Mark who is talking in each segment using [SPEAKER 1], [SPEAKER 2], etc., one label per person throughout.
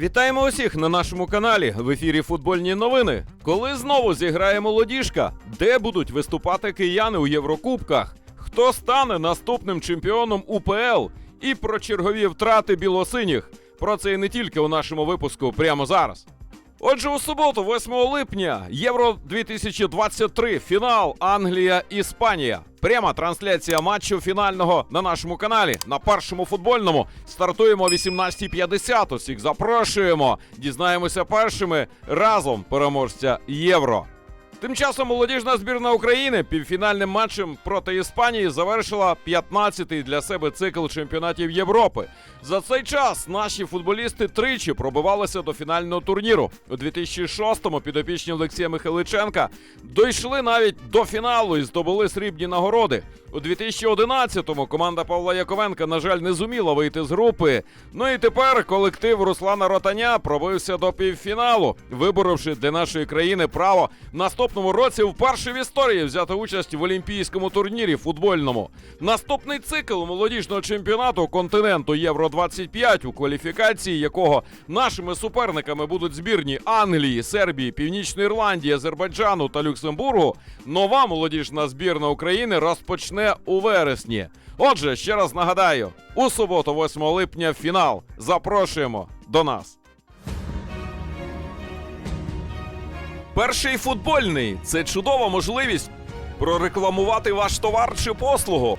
[SPEAKER 1] Вітаємо усіх на нашому каналі. В ефірі футбольні новини. Коли знову зіграє молодіжка, де будуть виступати кияни у Єврокубках? Хто стане наступним чемпіоном УПЛ? І про чергові втрати білосиніх. Про це і не тільки у нашому випуску прямо зараз. Отже, у суботу, 8 липня, Євро 2023, фінал Англія Іспанія. Пряма трансляція матчу фінального на нашому каналі на першому футбольному. Стартуємо о 18.50. Усіх запрошуємо. Дізнаємося першими разом переможця Євро. Тим часом молодіжна збірна України півфінальним матчем проти Іспанії завершила 15-й для себе цикл чемпіонатів Європи. За цей час наші футболісти тричі пробивалися до фінального турніру. У 2006-му підопічні Олексія Михайличенка дійшли навіть до фіналу і здобули срібні нагороди. У 2011-му команда Павла Яковенка, на жаль, не зуміла вийти з групи. Ну і тепер колектив Руслана Ротаня пробився до півфіналу, виборовши для нашої країни право в наступному році вперше в історії взяти участь в олімпійському турнірі футбольному. Наступний цикл молодіжного чемпіонату континенту Євро 25 у кваліфікації якого нашими суперниками будуть збірні Англії, Сербії, Північної Ірландії, Азербайджану та Люксембургу. Нова молодіжна збірна України розпочне у вересні. Отже, ще раз нагадаю: у суботу, 8 липня, фінал. Запрошуємо до нас. Перший футбольний це чудова можливість прорекламувати ваш товар чи послугу.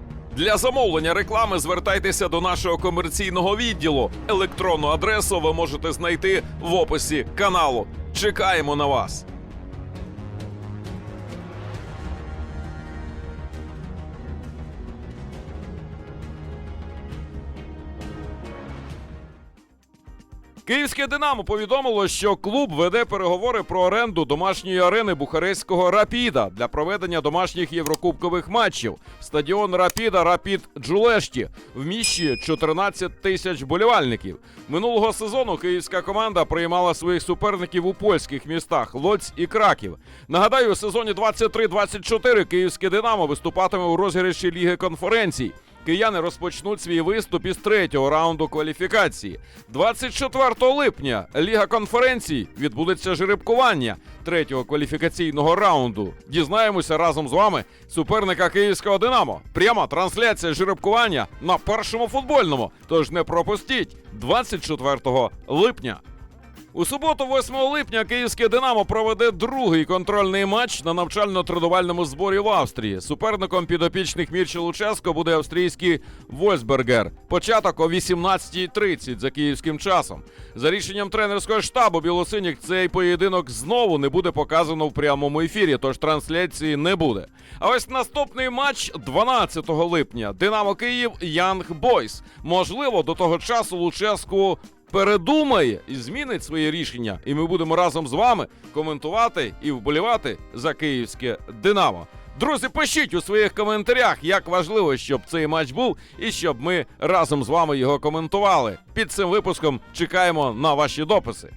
[SPEAKER 1] Для замовлення реклами звертайтеся до нашого комерційного відділу. Електронну адресу ви можете знайти в описі каналу. Чекаємо на вас. Київське Динамо повідомило, що клуб веде переговори про оренду домашньої арени бухарестського Рапіда для проведення домашніх єврокубкових матчів. Стадіон Рапіда Рапід Джулешті вміщує 14 тисяч болівальників. Минулого сезону київська команда приймала своїх суперників у польських містах Лоць і Краків. Нагадаю, у сезоні 23-24 київське Динамо виступатиме у розіграші Ліги конференцій. Кияни розпочнуть свій виступ із третього раунду кваліфікації. 24 липня Ліга конференцій відбудеться жеребкування третього кваліфікаційного раунду. Дізнаємося разом з вами суперника київського Динамо. Пряма трансляція жеребкування на першому футбольному. Тож не пропустіть 24 липня. У суботу, 8 липня, київське Динамо проведе другий контрольний матч на навчально-тренувальному зборі в Австрії. Суперником підопічних Мірча Луческо буде австрійський Вольсбергер. Початок о 18.30 за київським часом. За рішенням тренерського штабу білосиніх цей поєдинок знову не буде показано в прямому ефірі, тож трансляції не буде. А ось наступний матч 12 липня. Динамо Київ Янг Бойс. Можливо, до того часу Луческу передумає і змінить своє рішення, і ми будемо разом з вами коментувати і вболівати за київське Динамо. Друзі, пишіть у своїх коментарях, як важливо, щоб цей матч був, і щоб ми разом з вами його коментували. Під цим випуском чекаємо на ваші дописи.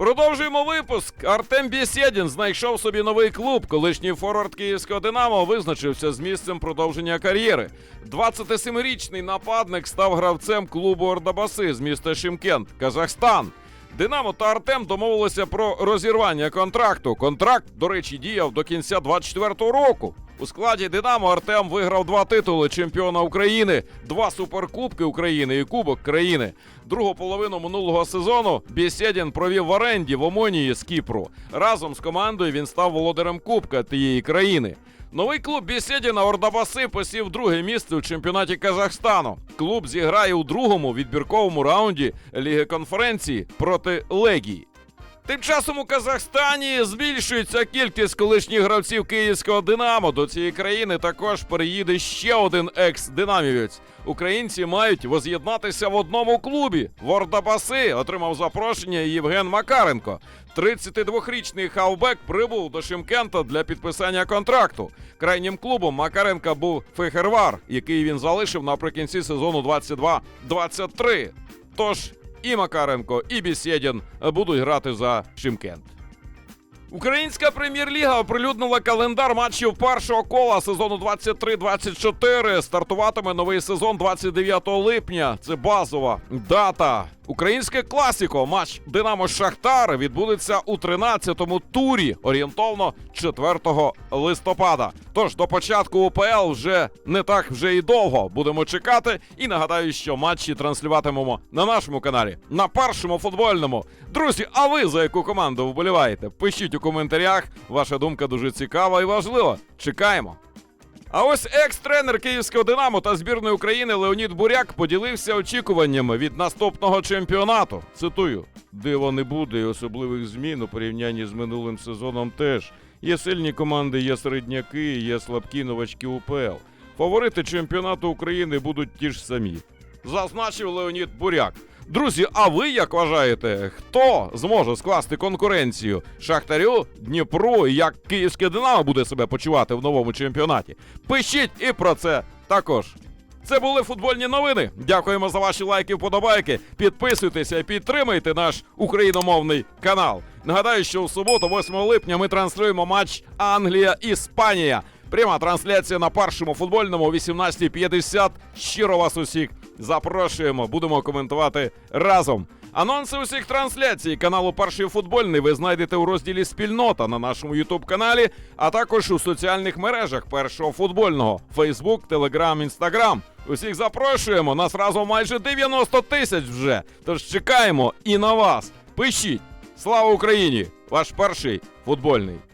[SPEAKER 1] Продовжуємо випуск. Артем Бєсєдін знайшов собі новий клуб. Колишній форвард київського Динамо визначився з місцем продовження кар'єри. 27-річний нападник став гравцем клубу Ордабаси з міста Шимкент, Казахстан. Динамо та Артем домовилися про розірвання контракту. Контракт, до речі, діяв до кінця 24-го року. У складі Динамо Артем виграв два титули чемпіона України, два суперкубки України і Кубок країни. Другу половину минулого сезону Бєсєдін провів в оренді в Омонії з Кіпру. Разом з командою він став володарем Кубка тієї країни. Новий клуб Бєсєдіна Ордабаси посів друге місце у чемпіонаті Казахстану. Клуб зіграє у другому відбірковому раунді Ліги конференції проти Легії. Тим часом у Казахстані збільшується кількість колишніх гравців київського Динамо. До цієї країни також переїде ще один екс-динамівець. Українці мають воз'єднатися в одному клубі. В Ордабаси отримав запрошення Євген Макаренко. 32-річний хавбек прибув до Шимкента для підписання контракту. Крайнім клубом Макаренка був Фехервар, який він залишив наприкінці сезону 22-23. Тож і Макаренко, і Бісєдін будуть грати за Шимкент. Українська прем'єр-ліга оприлюднила календар матчів першого кола сезону 23-24. Стартуватиме новий сезон 29 липня. Це базова дата. Українське класіко матч Динамо Шахтар відбудеться у 13-му турі, орієнтовно 4 листопада. Тож до початку УПЛ вже не так вже і довго будемо чекати. І нагадаю, що матчі транслюватимемо на нашому каналі на першому футбольному. Друзі, а ви за яку команду вболіваєте? Пишіть у коментарях. Ваша думка дуже цікава і важлива. Чекаємо. А ось екс-тренер київського Динамо та збірної України Леонід Буряк поділився очікуваннями від наступного чемпіонату. Цитую: диво не буде і особливих змін у порівнянні з минулим сезоном теж. Є сильні команди, є середняки, є слабкі новачки УПЛ. Фаворити чемпіонату України будуть ті ж самі. Зазначив Леонід Буряк. Друзі, а ви як вважаєте, хто зможе скласти конкуренцію Шахтарю, Дніпру як київське Динамо буде себе почувати в новому чемпіонаті? Пишіть і про це також. Це були футбольні новини. Дякуємо за ваші лайки, вподобайки. Підписуйтеся і підтримуйте наш україномовний канал. Нагадаю, що в суботу, 8 липня, ми транслюємо матч Англія-Іспанія. Пряма трансляція на першому футбольному о 18.50. Щиро вас усіх запрошуємо. Будемо коментувати разом. Анонси усіх трансляцій каналу Перший футбольний ви знайдете у розділі Спільнота на нашому Ютуб каналі, а також у соціальних мережах першого футбольного: Фейсбук, Телеграм, Інстаграм. Усіх запрошуємо. Нас разом майже 90 тисяч вже. Тож чекаємо і на вас. Пишіть. Слава Україні! Ваш перший футбольний.